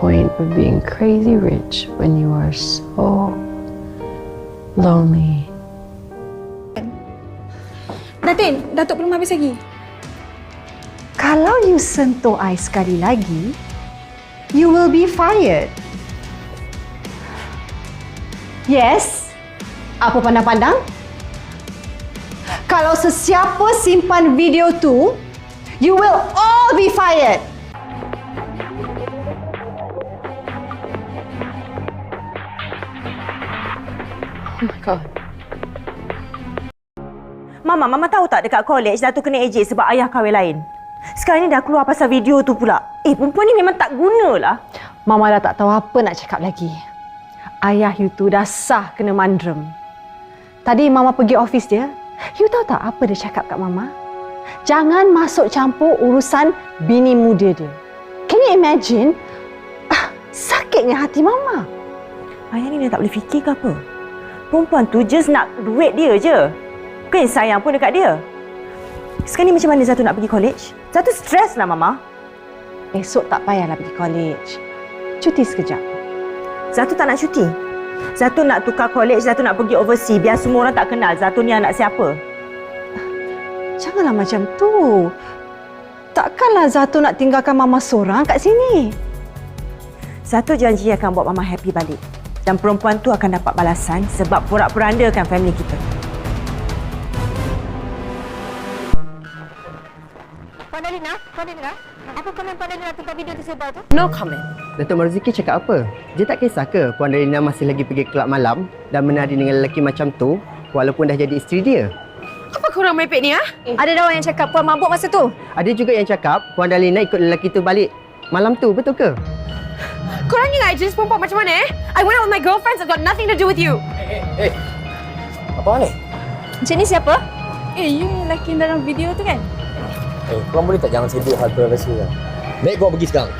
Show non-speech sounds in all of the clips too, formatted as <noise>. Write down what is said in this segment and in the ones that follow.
of being crazy rich when you are so lonely. Datin, Datuk belum habis lagi. Kalau you sentuh I sekali lagi, you will be fired. Yes? Apa pandang-pandang? Kalau sesiapa simpan video tu, you will all be fired. Oh my god. Mama, Mama tahu tak dekat college Datuk kena ejek sebab ayah kahwin lain. Sekarang ni dah keluar pasal video tu pula. Eh, perempuan ni memang tak guna lah. Mama dah tak tahu apa nak cakap lagi. Ayah you tu dah sah kena mandrem. Tadi Mama pergi office dia. You tahu tak apa dia cakap kat Mama? Jangan masuk campur urusan bini muda dia. Can you imagine? Ah, sakitnya hati Mama. Ayah ni dah tak boleh fikir ke apa? Perempuan tu just nak duit dia je. Bukan sayang pun dekat dia. Sekarang ni macam mana Zatu nak pergi college? Zatu stres lah, Mama. Esok tak payahlah pergi college. Cuti sekejap. Zatu tak nak cuti. Zatu nak tukar college, Zatu nak pergi overseas biar semua orang tak kenal Zatu ni anak siapa. Janganlah macam tu. Takkanlah Zato nak tinggalkan Mama seorang kat sini. Zatu janji akan buat Mama happy balik. Dan perempuan tu akan dapat balasan sebab porak-porandakan family kita. Puan Dalina, Puan Dalina, apa komen Puan Dalina tentang video tersebar tu? No comment. Datuk Marzuki cakap apa? Dia tak kisah ke Puan Dalina masih lagi pergi kelab malam dan menari dengan lelaki macam tu walaupun dah jadi isteri dia? Apa korang merepek ni, ha? Ada dah orang yang cakap Puan mabuk masa tu. Ada juga yang cakap Puan Dalina ikut lelaki tu balik malam tu, betul ke? Korang ingat jenis perempuan macam mana, eh? I went out with my girlfriends, it's got nothing to do with you. Apa ni? Encik ni siapa? Eh, you ni lelaki dalam video tu kan? Eh, korang boleh tak jangan sibuk hal privasi kan? Baik, korang pergi sekarang.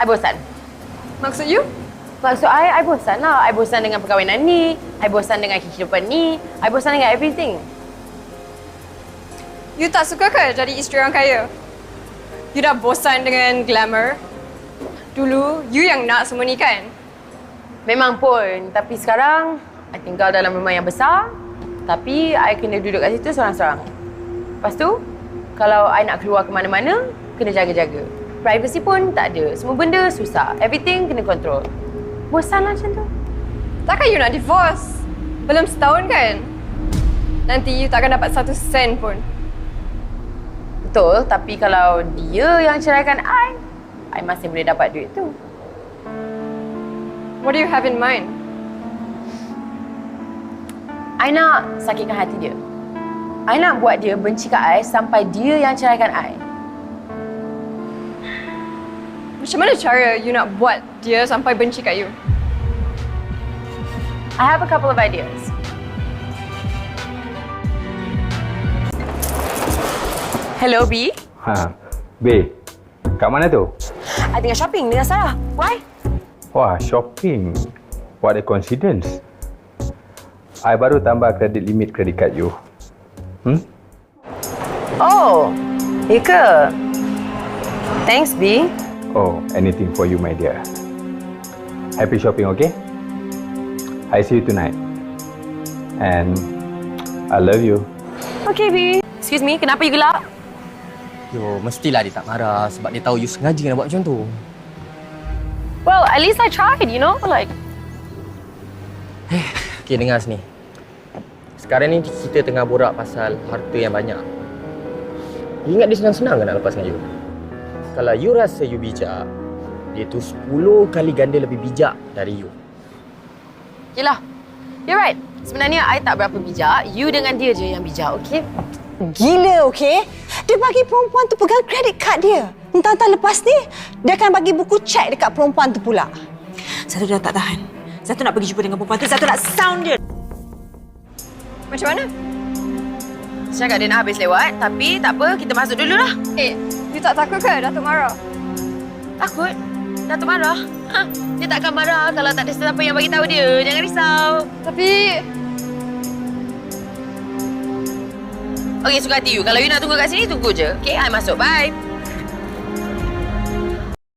I bosan. Maksud you? Maksud I, I bosan lah. I bosan dengan perkahwinan ni. I bosan dengan kehidupan ni. I bosan dengan everything. You tak suka ke jadi isteri orang kaya? You dah bosan dengan glamour? Dulu, you yang nak semua ni kan? Memang pun. Tapi sekarang, I tinggal dalam rumah yang besar. Tapi, I kena duduk kat situ seorang-seorang. Lepas tu, kalau I nak keluar ke mana-mana, kena jaga-jaga. Privacy pun tak ada. Semua benda susah. Everything kena control. Bosan lah macam tu. Takkan you nak divorce? Belum setahun kan? Nanti you takkan dapat satu sen pun. Betul, tapi kalau dia yang ceraikan I, I masih boleh dapat duit tu. What do you have in mind? I nak sakitkan hati dia. I nak buat dia benci kat I sampai dia yang ceraikan I. Macam mana cara you nak buat dia sampai benci kat you? I have a couple of ideas. Hello, B. Ha, B. Kat mana tu? I tengah shopping dengan Sarah. Why? Wah, shopping. What a coincidence. I baru tambah kredit limit kredit card you. Hmm? Oh, ya ke? Thanks, B. Oh, anything for you, my dear. Happy shopping, okay? I see you tonight. And I love you. Okay, B. Excuse me, kenapa you gelak? Yo, mestilah dia tak marah sebab dia tahu you sengaja nak buat macam tu. Well, at least I tried, you know? Like, <sighs> Okey, dengar sini. Sekarang ni kita tengah borak pasal harta yang banyak. You ingat dia senang-senang ke nak lepaskan you? Kalau you rasa you bijak, dia tu 10 kali ganda lebih bijak dari you. yelah. You're right. Sebenarnya, I tak berapa bijak. You dengan dia je yang bijak, okay? Gila, okey? Dia bagi perempuan tu pegang kredit kad dia. Entah-entah lepas ni, dia akan bagi buku cek dekat perempuan tu pula. Zatu dah tak tahan. Zatu nak pergi jumpa dengan perempuan tu. Zatu nak sound dia. Macam mana? Saya cakap dia nak habis lewat, tapi tak apa, kita masuk dulu lah. Eh, you tak takut ke Datuk marah? Takut? Datuk marah? Ha, dia takkan marah kalau tak ada sesiapa yang bagi tahu dia. Jangan risau. Tapi, Okey, suka hati you. Kalau you nak tunggu kat sini, tunggu je. Okey, I masuk. Bye.